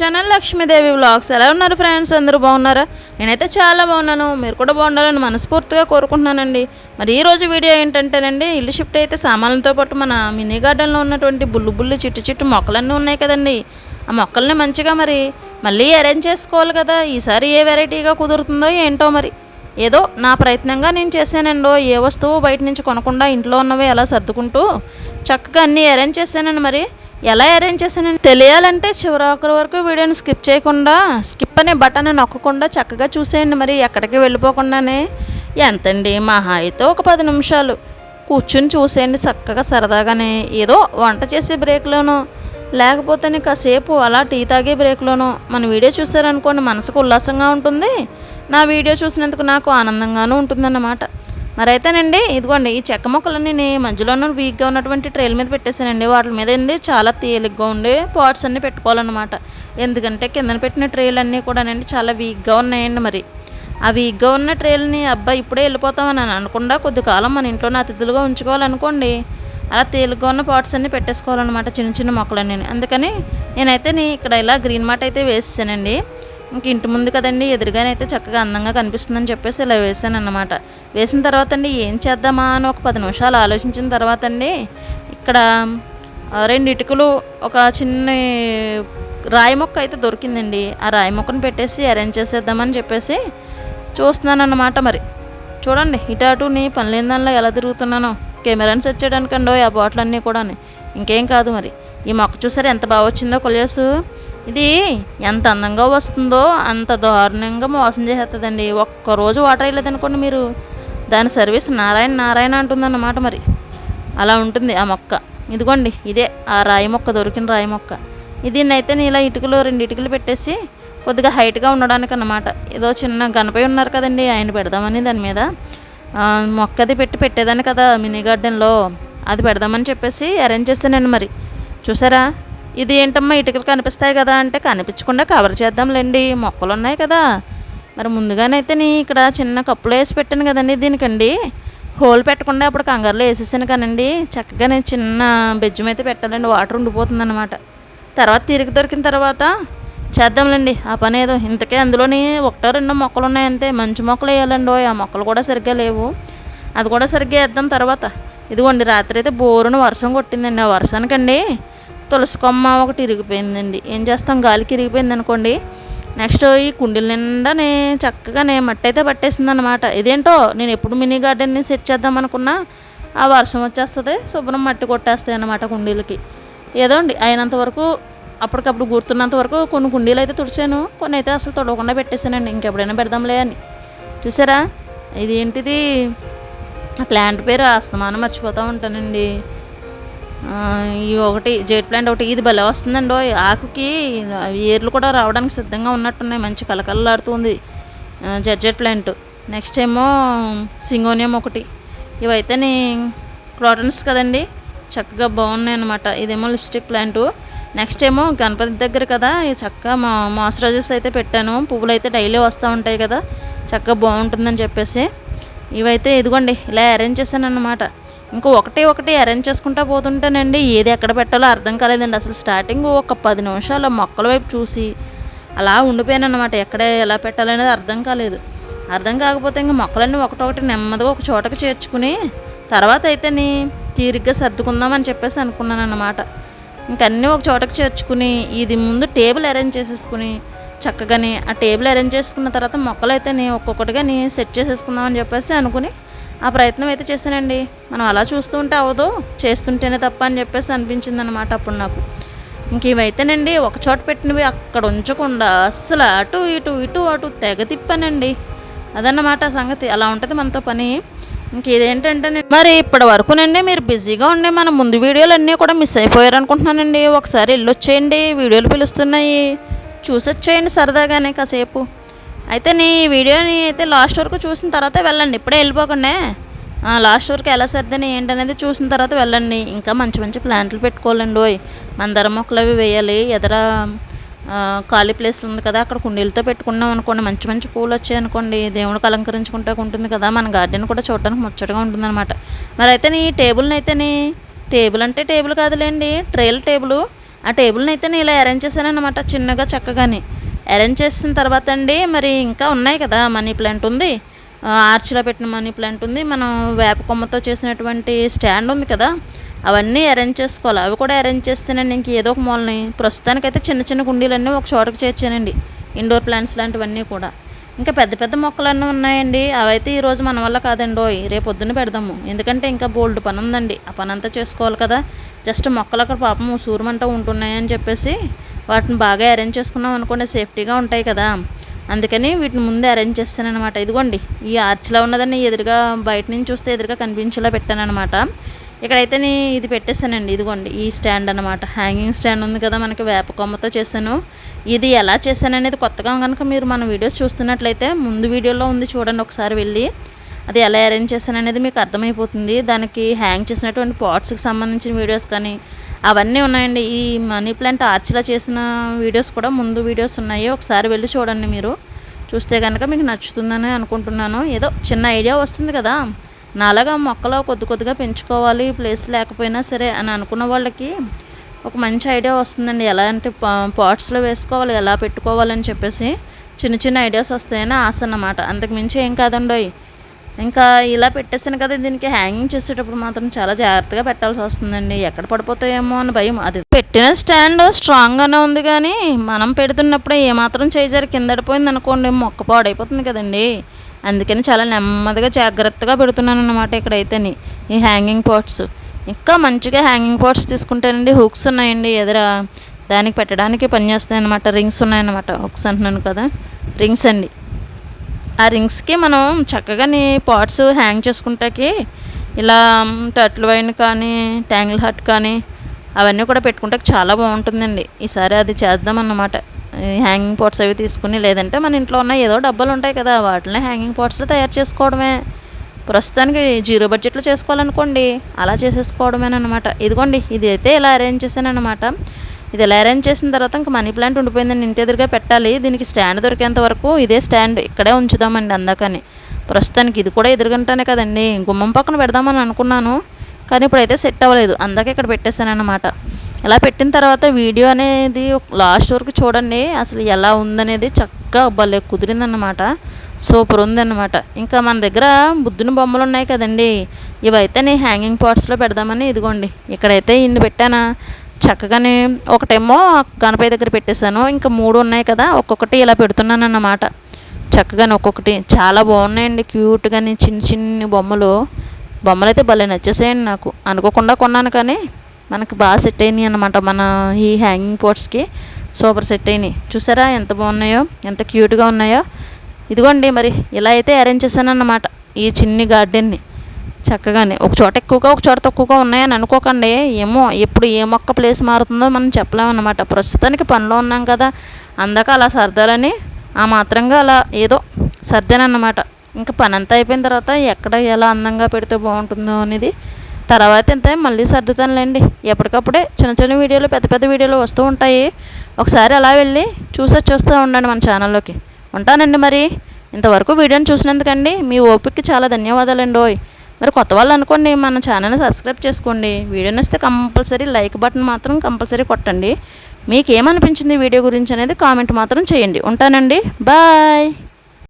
Channel Lakshmidevi vlogs. ఎలా ఉన్నారు friends? అందరూ బాగున్నారా? నేనైతే చాలా బాగున్నాను. మీరు కూడా బాగుండాలని మనస్ఫూర్తిగా కోరుకుంటున్నానండి. మరి ఈ రోజు వీడియో ఏంటంటేనండి ఇల్లు షిఫ్ట్ అయితే సామాన్లతో పాటు మన మినీ గార్డెన్లో ఉన్నటువంటి బుల్లు బుల్లు చిట్టు చిట్టు మొక్కలన్నీ ఉన్నాయి కదండి. ఆ మొక్కల్ని మంచిగా మరి మళ్ళీ అరేంజ్ చేసుకోవాలి కదా. ఈసారి ఏ వెరైటీగా కుదురుతుందో ఏంటో మరి. ఏదో నా ప్రయత్నంగా నేను చేశానండో ఏ వస్తువు బయట నుంచి కొనకుండా ఇంట్లో ఉన్నవి ఎలా సర్దుకుంటూ చక్కగా అన్నీ అరేంజ్ చేశానండి మరి. ఎలా అరేంజ్ చేశానని తెలియాలంటే చివరి ఒకరి వరకు వీడియోని స్కిప్ చేయకుండా స్కిప్ అనే బటన్ నొక్కకుండా చక్కగా చూసేయండి మరి ఎక్కడికి వెళ్ళిపోకుండానే. ఎంతండి మహా అయితే ఒక పది నిమిషాలు. కూర్చుని చూసేయండి చక్కగా సరదాగానే. ఏదో వంట చేసే బ్రేక్లోనో లేకపోతే కాసేపు అలా టీ తాగే బ్రేక్లోనో మన వీడియో చూసారనుకోండి మనసుకు ఉల్లాసంగా ఉంటుంది. నా వీడియో చూసినందుకు నాకు ఆనందంగానూ ఉంటుందన్నమాట. మరి అయితేనండి ఇదిగోండి ఈ చెక్క మొక్కలన్నీ నేను మధ్యలోనూ వీక్గా ఉన్నటువంటి ట్రైల్ మీద పెట్టేశానండి. వాటి మీద అండి చాలా తేలిగ్గా ఉండే పాట్స్ అన్నీ పెట్టుకోవాలన్నమాట. ఎందుకంటే కిందన పెట్టిన ట్రైల్ అన్నీ కూడానండి చాలా వీక్గా ఉన్నాయండి మరి. ఆ వీక్గా ఉన్న ట్రైల్ని అబ్బాయి ఇప్పుడే వెళ్ళిపోతామని అని అనకుండా కొద్ది కాలం మన ఇంట్లోనే అతిథులుగా ఉంచుకోవాలనుకోండి అలా తేలిగ్గా ఉన్న పాట్స్ అన్నీ పెట్టేసుకోవాలన్నమాట చిన్న చిన్న మొక్కలన్నీ అందుకని నేనైతే నీ ఇక్కడ ఇలా గ్రీన్ మాట అయితే వేసానండి ఇంక ఇంటి ముందు కదండి ఎదురుగానైతే చక్కగా అందంగా కనిపిస్తుందని చెప్పేసి ఇలా వేసాను అన్నమాట వేసిన తర్వాత అండి ఏం చేద్దామా అని ఒక పది నిమిషాలు ఆలోచించిన తర్వాత అండి ఇక్కడ రెండు ఇటుకలు ఒక చిన్న రాయి మొక్క అయితే దొరికిందండి. ఆ రాయి మొక్కను పెట్టేసి అరేంజ్ చేసేద్దామని చెప్పేసి చూస్తున్నాను అన్నమాట మరి. చూడండి ఇటు అటు నీ పని లేని దానిలో ఎలా తిరుగుతున్నానో. కెమెరాని సెట్ చేయడానికండో ఆ బాటిల్ అన్నీ కూడా ఇంకేం కాదు మరి. ఈ మొక్క చూసారు ఎంత బాగా వచ్చిందో కొలియాసు ఇది ఎంత అందంగా వస్తుందో అంత దారుణంగా మోసం చేసేస్తుందండి ఒక్కరోజు వాటర్ వేయలేదనుకోండి మీరు. దాని సర్వీస్ నారాయణ నారాయణ అంటుందన్నమాట మరి. అలా ఉంటుంది ఆ మొక్క. ఇదిగోండి ఇదే ఆ రాయి మొక్క దొరికిన రాయి మొక్క. దీన్ని అయితే నేను ఇలా ఇటుకలు రెండు ఇటుకలు పెట్టేసి కొద్దిగా హైట్గా ఉండడానికి అన్నమాట ఏదో చిన్న గణపై ఉన్నారు కదండి ఆయన పెడదామని దాని మీద. మొక్కది మొక్క అది పెట్టి పెట్టేదాన్ని కదా మినీ గార్డెన్లో. అది పెడదామని చెప్పేసి అరేంజ్ చేస్తానండి మరి. చూసారా? ఇది ఏంటమ్మా ఇటుకలు కనిపిస్తాయి కదా అంటే కనిపించకుండా కవర్ చేద్దాంలేండి. మొక్కలు ఉన్నాయి కదా. మరి ముందుగానైతే నీ ఇక్కడ చిన్న కప్పులో వేసి పెట్టాను కదండి దీనికండి. హోల్ పెట్టకుండా అప్పుడు కంగారులో వేసేసాను కానండి. చక్కగా నేను చిన్న బెజ్జం అయితే పెట్టాలండి. వాటర్ ఉండిపోతుంది అనమాట తర్వాత తిరిగి దొరికిన తర్వాత చేద్దాంలేండి. ఆ పని ఏదో ఇంతకే అందులోని ఒకటో రెండో మొక్కలు ఉన్నాయి అంతే. మంచి మొక్కలు వేయాలండి ఆ మొక్కలు కూడా సరిగ్గా లేవు. అది కూడా సరిగ్గా వేద్దాం తర్వాత. ఇదిగోండి రాత్రి అయితే బోరున వర్షం కొట్టిందండి. ఆ వర్షానికండి తులసి కొమ్మ ఒకటి ఇరిగిపోయిందండి. ఏం చేస్తాం? గాలికి ఇరిగిపోయింది అనుకోండి. నెక్స్ట్ ఈ కుండీల నిండా నే చక్కగా నే మట్టి అయితే పట్టేసింది అనమాట ఇదేంటో? నేను ఎప్పుడు మినీ గార్డెన్ని సెట్ చేద్దాం అనుకున్నా ఆ వర్షం వచ్చేస్తుంది శుభ్రం మట్టి కొట్టేస్తాయి అనమాట కుండీలకి. ఏదో అండి అయినంత వరకు అప్పటికప్పుడు గుర్తున్నంత వరకు కొన్ని కుండీలు అయితే తుడిచాను. కొన్ని అయితే అసలు తొడవకుండా పెట్టేశానండి ఇంకెప్పుడైనా పెడదాంలే అని. చూసారా? ఇది ఏంటిది ఆ ప్లాంట్ పేరు ఆస్తమానం మర్చిపోతూ ఉంటానండి. ఇవి ఈ ఒకటి జెట్ ప్లాంట్ ఒకటి ఇది భలే వస్తుందండి ఆకుకి ఏర్లు కూడా రావడానికి సిద్ధంగా ఉన్నట్టున్నాయి. మంచి కలకలలాడుతుంది జడ్జెట్ ప్లాంట్. నెక్స్ట్ ఏమో సింగోనియం ఒకటి. ఇవైతే నీ క్రాటన్స్ కదండి. చక్కగా బాగున్నాయి అనమాట ఇదేమో లిప్స్టిక్ ప్లాంట్. నెక్స్ట్ ఏమో గణపతి దగ్గర కదా. ఈ చక్కగా మా మాయిశ్చరైజర్స్ అయితే పెట్టాను. పువ్వులు అయితే డైలీ వస్తూ ఉంటాయి కదా. చక్కగా బాగుంటుందని చెప్పేసి. ఇవైతే ఇదిగోండి ఇలా అరేంజ్ చేశాను అనమాట ఇంకా ఒకటి ఒకటి అరేంజ్ చేసుకుంటా పోతుంటానండి. ఏది ఎక్కడ పెట్టాలో అర్థం కాలేదండి. అసలు స్టార్టింగ్ ఒక పది నిమిషాలు మొక్కల వైపు చూసి అలా ఉండిపోయాను అనమాట ఎక్కడ ఎలా పెట్టాలనేది అర్థం కాలేదు. అర్థం కాకపోతే ఇంక మొక్కలన్నీ ఒకటొకటి నెమ్మదిగా ఒక చోటకి చేర్చుకుని తర్వాత అయితేని తీరిగ్గా సర్దుకుందామని చెప్పేసి అనుకున్నాను అనమాట ఇంకన్నీ ఒక చోటకి చేర్చుకుని ఇది ముందు టేబుల్ అరేంజ్ చేసేసుకుని చక్కగాని ఆ టేబుల్ అరేంజ్ చేసుకున్న తర్వాత మొక్కలు అయితే ఒక్కొక్కటిగాని సెట్ చేసేసుకుందామని చెప్పేసి అనుకుని ఆ ప్రయత్నం అయితే చేశానండి మనం అలా చూస్తూ ఉంటే అవ్వదు. చేస్తుంటేనే తప్ప అని చెప్పేసి అనిపించింది అనమాట అప్పుడు నాకు. ఇంక ఇవైతేనండి ఒక చోట పెట్టినవి అక్కడ ఉంచకుండా అస్సలు అటు ఇటు ఇటు అటు తెగ తిప్పానండి. అదన్నమాట సంగతి. అలా ఉంటుంది మనతో పని. ఇంక ఇదేంటంటే మరి ఇప్పటి వరకునండి మీరు బిజీగా ఉండి మన ముందు వీడియోలు అన్నీ కూడా మిస్ అయిపోయారు అనుకుంటున్నానండి ఒకసారి వెళ్ళొచ్చేయండి. వీడియోలు పిలుస్తున్నాయి. చూసొచ్చేయండి సరదాగానే కాసేపు. అయితే నీ వీడియోని అయితే లాస్ట్ వరకు చూసిన తర్వాత వెళ్ళండి. ఇప్పుడే వెళ్ళిపోకుండా లాస్ట్ వరకు ఎలా సర్దని ఏంటనేది చూసిన తర్వాత వెళ్ళండి. ఇంకా మంచి మంచి ప్లాంట్లు పెట్టుకోవాలండి ఓయ్. మందార మొక్కలు అవి వేయాలి. ఎదర ఖాళీ ప్లేస్ ఉంది కదా అక్కడ కుండీలతో పెట్టుకున్నాం అనుకోండి మంచి మంచి పూలు వచ్చాయి అనుకోండి. దేవుడికి అలంకరించుకుంటా ఉంటుంది కదా మన గార్డెన్ కూడా చూడడానికి ముచ్చటగా ఉంటుంది అనమాట మరి అయితే నీ టేబుల్ని అయితే నీ టేబుల్ అంటే టేబుల్ కాదులేండి ట్రేల్ టేబుల్. ఆ టేబుల్ని అయితే నేను ఇలా అరేంజ్ చేశాను అనమాట చిన్నగా చక్కగాని. అరేంజ్ చేసిన తర్వాత అండి మరి ఇంకా ఉన్నాయి కదా మనీ ప్లాంట్ ఉంది. ఆర్చ్లో పెట్టిన మనీ ప్లాంట్ ఉంది. మనం వేప కొమ్మతో చేసినటువంటి స్టాండ్ ఉంది కదా అవన్నీ అరేంజ్ చేసుకోవాలి. అవి కూడా అరేంజ్ చేస్తేనండి ఇంక ఏదో ఒక మూలని. ప్రస్తుతానికైతే చిన్న చిన్న కుండీలన్నీ ఒక చోటకి చేర్చానండి ఇండోర్ ప్లాంట్స్ లాంటివన్నీ కూడా. ఇంకా పెద్ద పెద్ద మొక్కలన్నీ ఉన్నాయండి. అవైతే ఈరోజు మన వల్ల కాదండి ఓయ్ రేపు పొద్దున్న పెడదాము. ఎందుకంటే ఇంకా బోల్డ్ పని ఉందండి ఆ పని అంతా చేసుకోవాలి కదా. జస్ట్ మొక్కలు అక్కడ పాపం సూర్యమంట ఉంటున్నాయని చెప్పేసి వాటిని బాగా అరేంజ్ చేసుకున్నాం అనుకోండి సేఫ్టీగా ఉంటాయి కదా. అందుకని వీటిని ముందే అరేంజ్ చేస్తాను అనమాట ఇదిగోండి ఈ ఆర్చ్లో ఉన్నదని ఎదురుగా బయట నుంచి చూస్తే ఎదురుగా కనిపించేలా పెట్టాను అనమాట ఇక్కడైతే నీ ఇది పెట్టేశానండి ఇదిగోండి ఈ స్టాండ్ అనమాట హ్యాంగింగ్ స్టాండ్ ఉంది కదా మనకి వేప కొమ్మతో చేశాను. ఇది ఎలా చేశాను అనేది కొత్తగా కనుక మీరు మన వీడియోస్ చూస్తున్నట్లయితే ముందు వీడియోలో ఉంది చూడండి ఒకసారి వెళ్ళి. అది ఎలా అరేంజ్ చేశాను అనేది మీకు అర్థమైపోతుంది. దానికి హ్యాంగ్ చేసినటువంటి పాట్స్కి సంబంధించిన వీడియోస్ కానీ అవన్నీ ఉన్నాయండి. ఈ మనీ ప్లాంట్ ఆర్చ్లా చేసిన వీడియోస్ కూడా ముందు వీడియోస్ ఉన్నాయి. ఒకసారి వెళ్ళి చూడండి మీరు. చూస్తే కనుక మీకు నచ్చుతుందని అనుకుంటున్నాను. ఏదో చిన్న ఐడియా వస్తుంది కదా. నాలాగా మొక్కలు కొద్ది కొద్దిగా పెంచుకోవాలి ప్లేస్ లేకపోయినా సరే అని అనుకున్న వాళ్ళకి ఒక మంచి ఐడియా వస్తుందండి. ఎలా అంటే పాట్స్లో వేసుకోవాలి ఎలా పెట్టుకోవాలని చెప్పేసి చిన్న చిన్న ఐడియాస్ వస్తాయని ఆశ అన్నమాట. అంతకు మించి ఏం కాదండోయ్. ఇంకా ఇలా పెట్టేసాను కదా దీనికి హ్యాంగింగ్ చేసేటప్పుడు మాత్రం చాలా జాగ్రత్తగా పెట్టాల్సి వస్తుందండి. ఎక్కడ పడిపోతాయేమో అని భయం. అది పెట్టిన స్టాండ్ స్ట్రాంగ్గానే ఉంది కానీ మనం పెడుతున్నప్పుడే ఏమాత్రం చేజారి కిందడిపోయింది అనుకోండి మొక్క పాడైపోతుంది కదండి. అందుకని చాలా నెమ్మదిగా జాగ్రత్తగా పెడుతున్నాను అనమాట ఇక్కడైతేని ఈ హ్యాంగింగ్ పాట్స్ ఇంకా మంచిగా హ్యాంగింగ్ పాట్స్ తీసుకుంటానండి హుక్స్ ఉన్నాయండి ఎదురా. దానికి పెట్టడానికి పనిచేస్తాయి అనమాట రింగ్స్ ఉన్నాయన్నమాట. హుక్స్ అంటున్నాను కదా రింగ్స్ అండి. ఆ రింగ్స్కి మనం చక్కగాని పాట్స్ హ్యాంగ్ చేసుకుంటాకి ఇలా టర్టిల్ వైన్ కానీ ట్యాంగిల్ హట్ కానీ అవన్నీ కూడా పెట్టుకుంటే చాలా బాగుంటుందండి. ఈసారి అది చేద్దాం అన్నమాట. ఈ హ్యాంగింగ్ పాట్స్ అవి తీసుకుని లేదంటే మన ఇంట్లో ఉన్న ఏదో డబ్బాలు ఉంటాయి కదా వాటిని హ్యాంగింగ్ పాట్స్లో తయారు చేసుకోవడమే. ప్రస్తుతానికి జీరో బడ్జెట్లో చేసుకోవాలనుకోండి అలా చేసేసుకోవడమేనమాట ఇదిగోండి ఇది అయితే ఇలా అరేంజ్ చేశాను అనమాట ఇది ఇలా అరేంజ్ చేసిన తర్వాత ఇంకా మనీ ప్లాంట్ ఉండిపోయిందండి ఇంటి ఎదురుగా పెట్టాలి. దీనికి స్టాండ్ దొరికేంత వరకు ఇదే స్టాండ్ ఇక్కడే ఉంచుదామండి అందాకని. ప్రస్తుతానికి ఇది కూడా ఎదురుగంటానే కదండి. గుమ్మం పక్కన పెడదామని అనుకున్నాను కానీ ఇప్పుడైతే సెట్ అవ్వలేదు. అందాక ఇక్కడ పెట్టేశానమాట అనమాట ఇలా పెట్టిన తర్వాత వీడియో అనేది లాస్ట్ వరకు చూడండి. అసలు ఎలా ఉందనేది చక్కగా భలే కుదిరిందన్నమాట. సూపర్ ఉందన్నమాట. ఇంకా మన దగ్గర బుద్ధుని బొమ్మలు ఉన్నాయి కదండి. ఇవైతే నేను హ్యాంగింగ్ పాట్స్లో పెడదామని ఇదిగోండి. ఇక్కడైతే ఇన్ని పెట్టానా. చక్కగానే ఒకటేమో గణపతి దగ్గర పెట్టేశాను. ఇంకా మూడు ఉన్నాయి కదా ఒక్కొక్కటి ఇలా పెడుతున్నాను అన్నమాట చక్కగానే ఒక్కొక్కటి. చాలా బాగున్నాయండి క్యూట్గాని చిన్న చిన్ని బొమ్మలు. బొమ్మలు అయితే భలే నచ్చేసాయండి నాకు. అనుకోకుండా కొన్నాను కానీ మనకి బాగా సెట్ అయినాయి అనమాట మన ఈ హ్యాంగింగ్ పోర్ట్స్కి సూపర్ సెట్ అయినాయి. చూసారా ఎంత బాగున్నాయో ఎంత క్యూట్గా ఉన్నాయో. ఇదిగోండి మరి ఇలా అయితే అరేంజ్ చేశాను అన్నమాట ఈ చిన్ని గార్డెన్ని. చక్కగానే. ఒక చోట ఎక్కువగా ఒక చోట తక్కువగా ఉన్నాయని అనుకోకండి. ఏమో ఎప్పుడు ఏ మొక్క ప్లేస్ మారుతుందో మనం చెప్పలేమన్నమాట. ప్రస్తుతానికి పనిలో ఉన్నాం కదా. అందాక అలా సర్దాలని ఆ మాత్రంగా అలా ఏదో సర్దానన్నమాట. ఇంకా పని అంతా అయిపోయిన తర్వాత ఎక్కడ ఎలా అందంగా పెడితే బాగుంటుందో అనేది తర్వాత ఇంత మళ్ళీ సర్దుతానులేండి. ఎప్పటికప్పుడే చిన్న చిన్న వీడియోలు పెద్ద పెద్ద వీడియోలు వస్తూ ఉంటాయి. ఒకసారి అలా వెళ్ళి చూసి వచ్చేస్తూ ఉండండి మన ఛానల్లోకి. ఉంటానండి మరి. ఇంతవరకు వీడియోని చూసినందుకండి మీ ఓపికకి చాలా ధన్యవాదాలండి ఓయ్ మరి కొత్త వాళ్ళు అనుకోండి మన ఛానల్ని సబ్స్క్రైబ్ చేసుకోండి. వీడియో నచ్చితే కంపల్సరీ లైక్ బటన్ మాత్రం కంపల్సరీ కొట్టండి. మీకు ఏమనిపించింది వీడియో గురించి అనేది కామెంట్ మాత్రం చేయండి. ఉంటానండి. బాయ్.